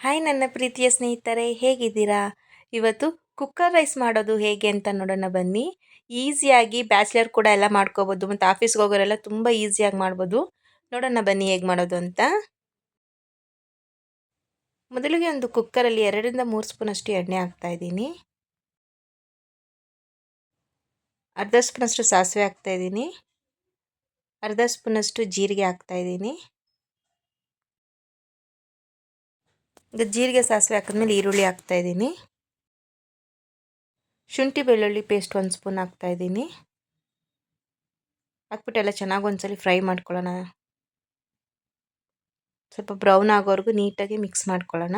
Hi ನನ್ನ ಪ್ರೀತಿಯ ಸ್ನೇಹಿತರೆ, ಹೇಗಿದ್ದೀರಾ? ಇವತ್ತು ಕುಕ್ಕರ್ ರೈಸ್ ಮಾಡೋದು ಹೇಗೆ ಅಂತ ನೋಡೋಣ ಬನ್ನಿ. ಈಸಿಯಾಗಿ ಬ್ಯಾಚುಲರ್ ಕೂಡ ಎಲ್ಲ ಮಾಡ್ಕೋಬೋದು, ಮತ್ತು ಆಫೀಸ್ಗೆ ಹೋಗೋರೆಲ್ಲ ತುಂಬ ಈಸಿಯಾಗಿ ಮಾಡ್ಬೋದು. ನೋಡೋಣ ಬನ್ನಿ ಹೇಗೆ ಮಾಡೋದು ಅಂತ. ಮೊದಲಿಗೆ ಒಂದು ಕುಕ್ಕರಲ್ಲಿ ಎರಡರಿಂದ ಮೂರು ಸ್ಪೂನಷ್ಟು ಎಣ್ಣೆ ಹಾಕ್ತಾ ಇದ್ದೀನಿ. ಅರ್ಧ ಸ್ಪೂನಷ್ಟು ಸಾಸಿವೆ ಹಾಕ್ತಾಯಿದ್ದೀನಿ ಅರ್ಧ ಸ್ಪೂನಷ್ಟು ಜೀರಿಗೆ ಹಾಕ್ತಾ ಈಗ ಜೀರಿಗೆ ಸಾಸಿವೆ ಹಾಕಿದ್ಮೇಲೆ ಈರುಳ್ಳಿ ಹಾಕ್ತಾಯಿದ್ದೀನಿ ಶುಂಠಿ ಬೆಳ್ಳುಳ್ಳಿ ಪೇಸ್ಟ್ ಒಂದು ಸ್ಪೂನ್ ಹಾಕ್ತಾಯಿದ್ದೀನಿ ಹಾಕ್ಬಿಟ್ಟು ಎಲ್ಲ ಚೆನ್ನಾಗಿ ಒಂದ್ಸಲಿ ಫ್ರೈ ಮಾಡ್ಕೊಳ್ಳೋಣ. ಸ್ವಲ್ಪ ಬ್ರೌನ್ ಆಗೋವರೆಗೂ ನೀಟಾಗಿ ಮಿಕ್ಸ್ ಮಾಡ್ಕೊಳ್ಳೋಣ.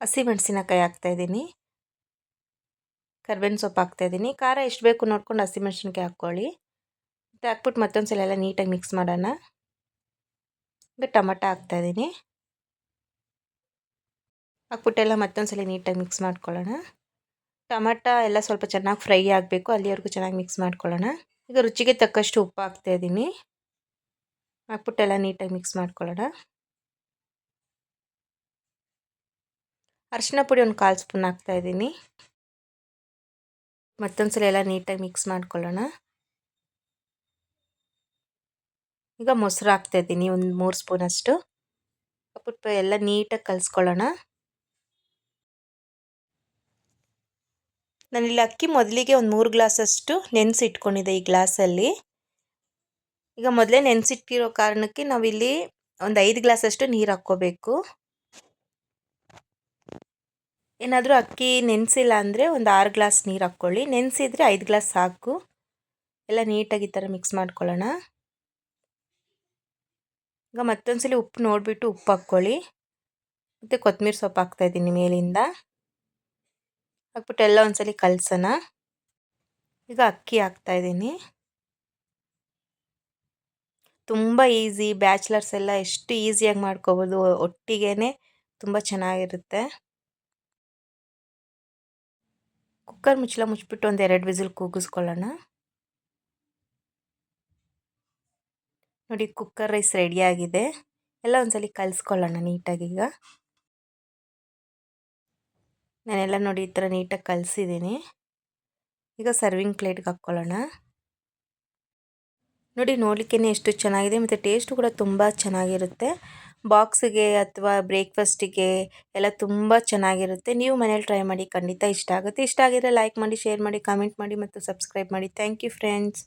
ಹಸಿಮೆಣಸಿನಕಾಯಿ ಹಾಕ್ತಾಯಿದ್ದೀನಿ ಕರ್ಬೇವಿನ ಸೊಪ್ಪು ಹಾಕ್ತಾಯಿದ್ದೀನಿ ಖಾರ ಎಷ್ಟು ಬೇಕು ನೋಡ್ಕೊಂಡು ಹಸಿಮೆಣಸಿನ್ಕಾಯಿ ಹಾಕ್ಕೊಳ್ಳಿ. ಮತ್ತು ಹಾಕ್ಬಿಟ್ಟು ಮತ್ತೊಂದು ಸಲ ಎಲ್ಲ ನೀಟಾಗಿ ಮಿಕ್ಸ್ ಮಾಡೋಣ. ಈಗ ಹಾಕ್ತಾ ಇದ್ದೀನಿ. ಹಾಕ್ಬಿಟ್ಟೆಲ್ಲ ಮತ್ತೊಂದು ಸಲ ನೀಟಾಗಿ ಮಿಕ್ಸ್ ಮಾಡ್ಕೊಳ್ಳೋಣ. ಟೊಮಟ ಎಲ್ಲ ಸ್ವಲ್ಪ ಚೆನ್ನಾಗಿ ಫ್ರೈ ಆಗಬೇಕು, ಅಲ್ಲಿವರೆಗೂ ಚೆನ್ನಾಗಿ ಮಿಕ್ಸ್ ಮಾಡ್ಕೊಳ್ಳೋಣ. ಈಗ ರುಚಿಗೆ ತಕ್ಕಷ್ಟು ಉಪ್ಪು ಹಾಕ್ತಾಯಿದ್ದೀನಿ ಹಾಕ್ಬಿಟ್ಟೆಲ್ಲ ನೀಟಾಗಿ ಮಿಕ್ಸ್ ಮಾಡ್ಕೊಳ್ಳೋಣ. ಅರಿಶಿನ ಪುಡಿ ಒಂದು ಕಾಲು ಸ್ಪೂನ್ ಹಾಕ್ತಾಯಿದ್ದೀನಿ ಮತ್ತೊಂದು ಸಲ ಎಲ್ಲ ನೀಟಾಗಿ ಮಿಕ್ಸ್ ಮಾಡ್ಕೊಳ್ಳೋಣ. ಈಗ ಮೊಸರು ಹಾಕ್ತಾ ಇದ್ದೀನಿ ಒಂದು ಮೂರು ಸ್ಪೂನಷ್ಟು. ಹಾಕ್ಬಿಟ್ಟು ಎಲ್ಲ ನೀಟಾಗಿ ಕಲಿಸ್ಕೊಳ್ಳೋಣ. ನಾನಿಲ್ಲಿ ಅಕ್ಕಿ ಮೊದಲಿಗೆ ಒಂದು ಮೂರು ಗ್ಲಾಸಷ್ಟು ನೆನೆಸಿಟ್ಕೊಂಡಿದ್ದೆ ಈ ಗ್ಲಾಸಲ್ಲಿ. ಈಗ ಮೊದಲೇ ನೆನೆಸಿಟ್ಟಿರೋ ಕಾರಣಕ್ಕೆ ನಾವಿಲ್ಲಿ ಒಂದು ಐದು ಗ್ಲಾಸಷ್ಟು ನೀರು ಹಾಕ್ಕೋಬೇಕು. ಏನಾದರೂ ಅಕ್ಕಿ ನೆನೆಸಿಲ್ಲ ಅಂದರೆ ಒಂದು ಆರು ಗ್ಲಾಸ್ ನೀರು ಹಾಕ್ಕೊಳ್ಳಿ. ನೆನೆಸಿದರೆ ಐದು ಗ್ಲಾಸ್ ಸಾಕು. ಎಲ್ಲ ನೀಟಾಗಿ ಈ ಥರ ಮಿಕ್ಸ್ ಮಾಡ್ಕೊಳ್ಳೋಣ. ಈಗ ಮತ್ತೊಂದು ಸಲ ಉಪ್ಪು ನೋಡಿಬಿಟ್ಟು ಉಪ್ಪು ಹಾಕ್ಕೊಳ್ಳಿ. ಮತ್ತು ಕೊತ್ತಂಬರಿ ಸೊಪ್ಪು ಹಾಕ್ತಾಯಿದ್ದೀನಿ ಮೇಲಿಂದ. ಹಾಕ್ಬಿಟ್ಟು ಎಲ್ಲ ಒಂದ್ಸಲಿ ಕಲಸೋಣ. ಈಗ ಅಕ್ಕಿ ಹಾಕ್ತಾಯಿದ್ದೀನಿ ತುಂಬ ಈಸಿ, ಬ್ಯಾಚುಲರ್ಸ್ ಎಲ್ಲ ಎಷ್ಟು ಈಸಿಯಾಗಿ ಮಾಡ್ಕೋಬೋದು ಒಟ್ಟಿಗೆ ತುಂಬ ಚೆನ್ನಾಗಿರುತ್ತೆ. ಕುಕ್ಕರ್ ಮುಚ್ಚಲ ಮುಚ್ಚಿಬಿಟ್ಟು ಒಂದು ಎರಡು ವಿಸಿಲ್ ಕೂಗಿಸ್ಕೊಳ್ಳೋಣ. ನೋಡಿ ಕುಕ್ಕರ್ ರೈಸ್ ರೆಡಿಯಾಗಿದೆ ಎಲ್ಲ ಒಂದ್ಸಲಿ ಕಲಿಸ್ಕೊಳ್ಳೋಣ ನೀಟಾಗಿ ಈಗ. ನಾನೆಲ್ಲ ನೋಡಿ ಈ ಥರ ನೀಟಾಗಿ ಕಲಿಸಿದ್ದೀನಿ. ಈಗ ಸರ್ವಿಂಗ್ ಪ್ಲೇಟ್ಗೆ ಹಾಕ್ಕೊಳ್ಳೋಣ. ನೋಡಿ ನೋಡಲಿಕ್ಕೇ ಎಷ್ಟು ಚೆನ್ನಾಗಿದೆ ಮತ್ತು ಟೇಸ್ಟು ಕೂಡ ತುಂಬ ಚೆನ್ನಾಗಿರುತ್ತೆ. ಬಾಕ್ಸಿಗೆ ಅಥವಾ ಬ್ರೇಕ್ಫಾಸ್ಟಿಗೆ ಎಲ್ಲ ತುಂಬ ಚೆನ್ನಾಗಿರುತ್ತೆ. ನೀವು ಮನೇಲಿ ಟ್ರೈ ಮಾಡಿ ಖಂಡಿತ ಇಷ್ಟ ಆಗುತ್ತೆ. ಇಷ್ಟ ಆಗಿದ್ರೆ ಲೈಕ್ ಮಾಡಿ ಶೇರ್ ಮಾಡಿ ಕಮೆಂಟ್ ಮಾಡಿ ಮತ್ತು ಸಬ್ಸ್ಕ್ರೈಬ್ ಮಾಡಿ. Thank you friends